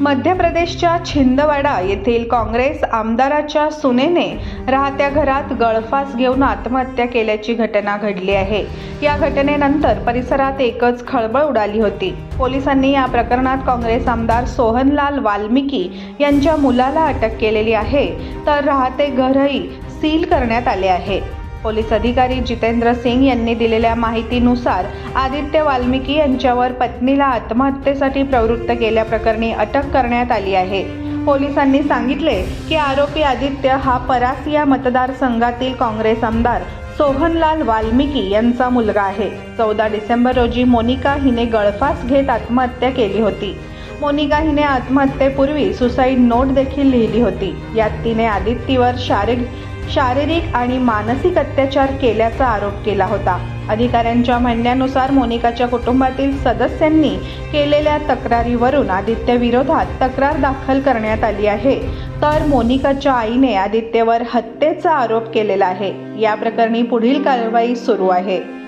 मध्य प्रदेशच्या छिंदवाडा येथील काँग्रेस आमदाराच्या सुनेने राहत्या घरात गळफास घेऊन आत्महत्या केल्याची घटना घडली आहे. या घटनेनंतर परिसरात एकच खळबळ उडाली होती. पोलिसांनी या प्रकरणात काँग्रेस आमदार सोहनलाल वाल्मिकी यांच्या मुलाला अटक केलेली आहे. तर राहते घरही सील करण्यात आले आहे. पोलीस अधिकारी जितेंद्र सिंग यांनी दिलेल्या माहितीनुसार आदित्य वाल्मिकी यांच्यावर पत्नीला आत्महत्येसाठी प्रवृत्त केल्याप्रकरणी अटक करण्यात आली आहे. पोलिसांनी सांगितले की आरोपी आदित्य हा परासिया मतदारसंघातील काँग्रेस आमदार सोहनलाल वाल्मिकी यांचा मुलगा आहे. चौदा डिसेंबर रोजी मोनिका हिने गळफास घेत आत्महत्या केली होती. मोनिका हिने आत्महत्येपूर्वी सुसाईड नोट देखील लिहिली होती. यात तिने आदित्यवर शारीरिक शारीरिक आणि मानसिक अत्याचार केल्याचा आरोप केला होता. अधिकाऱ्यांच्या म्हणण्यानुसार मोनिकाच्या कुटुंबातील सदस्यांनी केलेल्या तक्रारीवरून आदित्य विरोधात तक्रार दाखल करण्यात आली आहे. तर मोनिकाच्या आईने आदित्यवर हत्येचा आरोप केलेला आहे. या प्रकरणी पुढील कारवाई सुरू आहे.